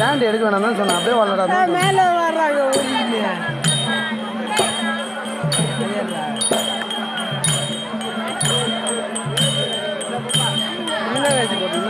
Stand எடுக்க வேணாம் தான் சொன்னேன். அப்படியே வரலடா மேலே வர்றாங்க ஓடிக்கிட்டு என்ன வேச்சு போட்டீங்கன்னா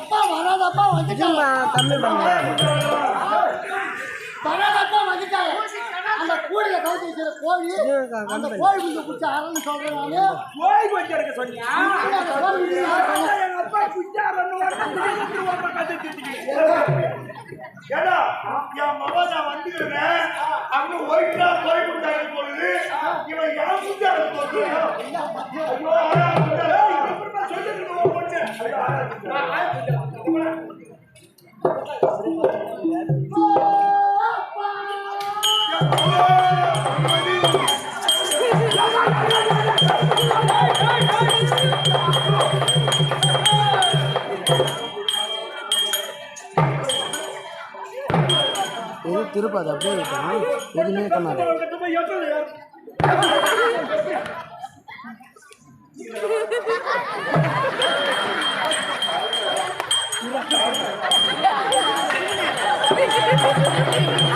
அப்பா வராதப்பா வந்துட்டாங்க தம்பி பண்ணுங்க வராதப்பா வந்துட்டாங்க அந்த கூடையில கவுத்து வச்சிருக்க கோழி அந்த கோழி குஞ்சு பிடிச்ச அரன்னு சொல்றேன் நானு. சொன்னியா? கோழி குஞ்சு யார் சொன்னா? எங்க அப்பா குச்சாரன்னு ஏடா என் மகன் நான் வந்துக்கிறேன் அங்க ஒயிட்டா போய் குண்டாரு பொழுது இவன் குண்டாரு பொழுது ஐயோ பொண்ணு ஐயோ, ஆயா திருப்பாது அப்படியே இருக்கணும் எதுவுமே பண்ணாது கிட்ட போய் ஏற்றுது.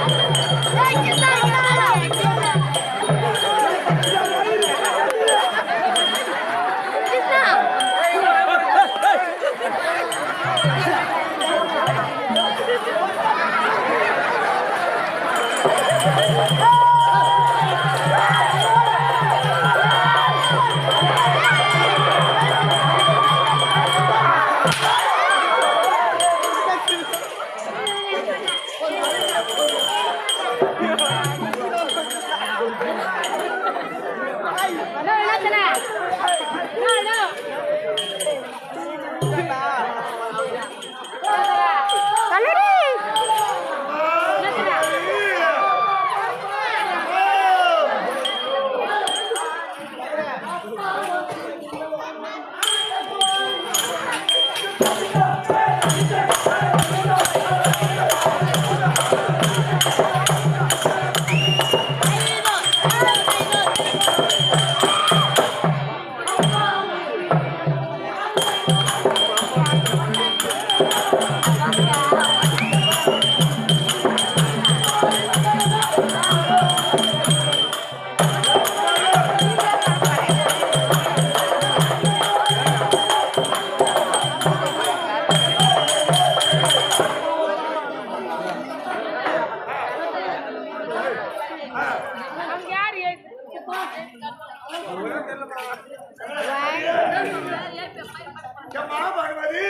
பார்வதி?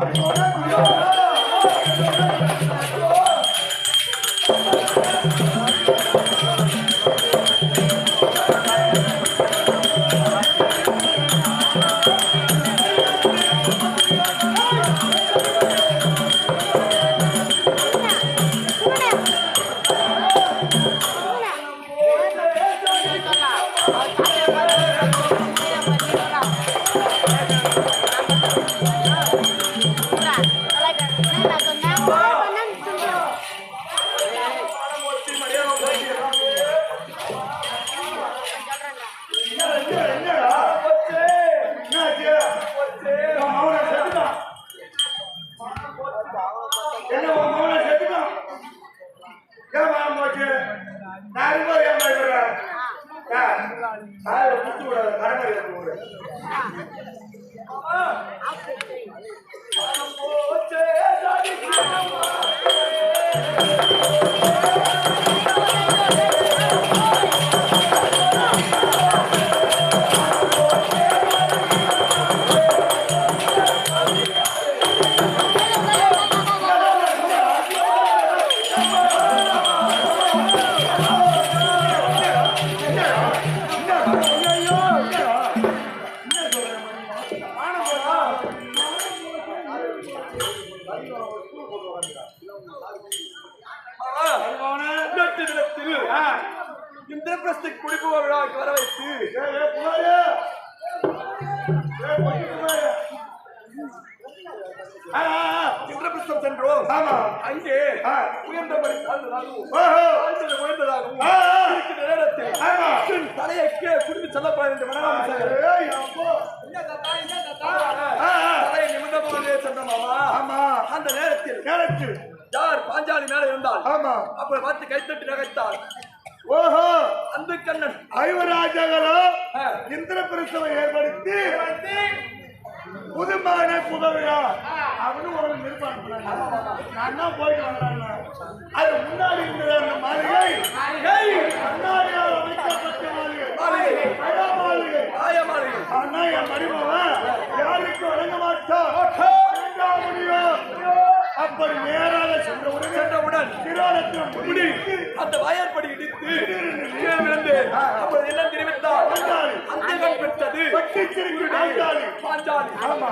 Gracias. ஏன் போச்சு நான் இருக்கும்போது ஏன் பயப்படுறேன் விடாத இந்திரபிரஸ்தை குடிப்பு விழாவுக்கு வர வைத்து. இந்திரபிரஸ்தம் சென்றோம் ஆமா. அங்கே. தாழ்ந்தது உயர்ந்ததாகவும் நேரத்தில் தலையை கீழே குடித்து செல்லப்படாது என்று அப்போ. தலையை நிமிர்ந்த போதே சென்ற மாமா ஆமா. அந்த நேரத்தில் நேரத்தில். யார் பாஞ்சாலி மேல இருந்தால் ஆமா. அப்படி பார்த்து கைத்தட்டி நகைத்தார் ஓஹோ. அந்த கண்ணன் ஐவராஜகளும் ஆ. இந்திர பிரசவம் ஏற்படுத்தி. புதுமான புகவிழா அப்படின்னு ஒரு நிர்மாணம். நான் தான் போயிட்டு வந்தேன். அது முன்னாடி அந்த மாளிகை. கண்ணாடியால் அமைக்கப்பட்ட மாளிகை. மாளிகை. ஆனா என் மருமவன் யாருக்கு வழங்க மாட்டான் வழங்க முடியும்? சென்றவுடனே முடி அந்த வாயாற்படி இடித்து விழுந்து அப்பொழுது என்ன தெரிவித்தார். பாஞ்சாலி. அந்த பெற்றது. ஆமா.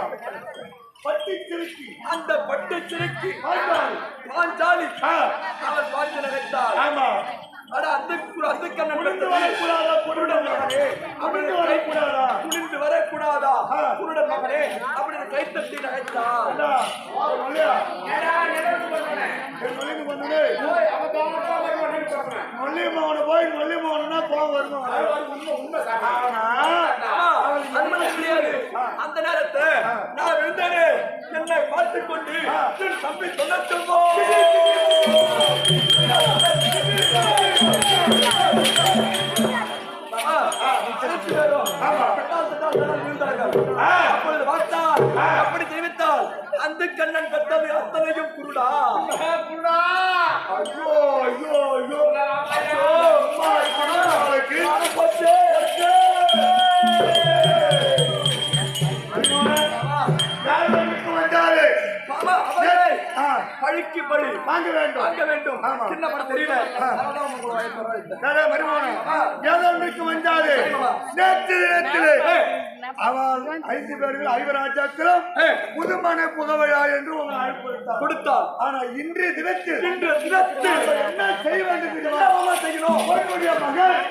பட்டிச்சிருக்கு அந்த பட்டு சிறுக்கி பாஞ்சாலி. அவர் பார்த்து நகைத்தார் ஆமா. அட அந்த அந்த கண்ணன் பெற்றது. வரக்கூடாதா குருடன் மகனே குனிந்து வரக்கூடாதா குனிந்து வரக்கூடாதா குருடன் மகனே அப்படின்னு கைத்தட்டி நகைத்தார் மகனை போய் வருமா அது மட்டும் கிடையாது. அந்த நேரத்தை நான் விழுந்தேனே என்னை பார்த்துக் கொண்டு தம்பி அப்படி தெரிவித்தால் அந்த கண்ணன் பெற்றது அத்தனையும் குருடா. ஐயோ, ஐயோ. ஐயோ, பழிக்கு பழி வாங்க வேண்டும். வாங்க வேண்டும். சின்ன படம் தெரியல. நேற்று நேரத்திலே அவன் ஐந்து பேர்கள் புகவிழா என்று உங்களை அழைப்பு விடுத்தார். கொடுத்தார் ஆனா இன்றைய தினத்தில் இன்று தினத்தில் என்ன செய்ய வேண்டும் செய்யணும்? உங்களுடைய மகன்